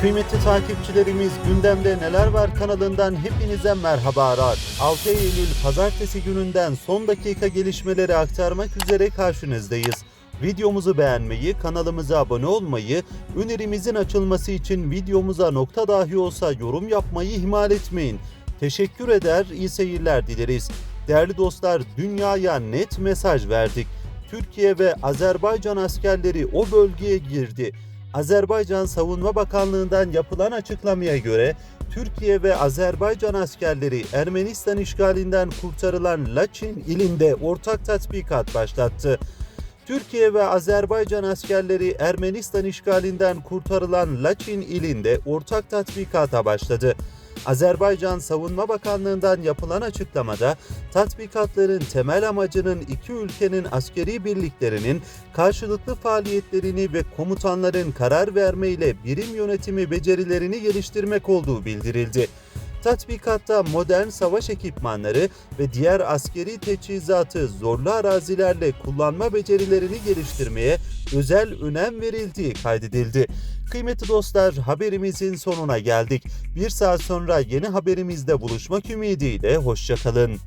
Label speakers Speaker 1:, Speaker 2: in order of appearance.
Speaker 1: Kıymetli takipçilerimiz gündemde neler var kanalından hepinize merhabalar. 6 Eylül pazartesi gününden son dakika gelişmeleri aktarmak üzere karşınızdayız. Videomuzu beğenmeyi, kanalımıza abone olmayı, önerimizin açılması için videomuza nokta dahi olsa yorum yapmayı ihmal etmeyin. Teşekkür eder, iyi seyirler dileriz. Değerli dostlar, dünyaya net mesaj verdik. Türkiye ve Azerbaycan askerleri o bölgeye girdi. Azerbaycan Savunma Bakanlığı'ndan yapılan açıklamaya göre Türkiye ve Azerbaycan askerleri Ermenistan işgalinden kurtarılan Laçin ilinde ortak tatbikat başlattı. Türkiye ve Azerbaycan askerleri Ermenistan işgalinden kurtarılan Laçin ilinde ortak tatbikata başladı. Azerbaycan Savunma Bakanlığı'ndan yapılan açıklamada tatbikatların temel amacının iki ülkenin askeri birliklerinin karşılıklı faaliyetlerini ve komutanların karar verme ile birim yönetimi becerilerini geliştirmek olduğu bildirildi. Tatbikatta modern savaş ekipmanları ve diğer askeri teçhizatı zorlu arazilerle kullanma becerilerini geliştirmeye özel önem verildiği kaydedildi. Kıymetli dostlar haberimizin sonuna geldik. Bir saat sonra yeni haberimizde buluşmak ümidiyle hoşçakalın.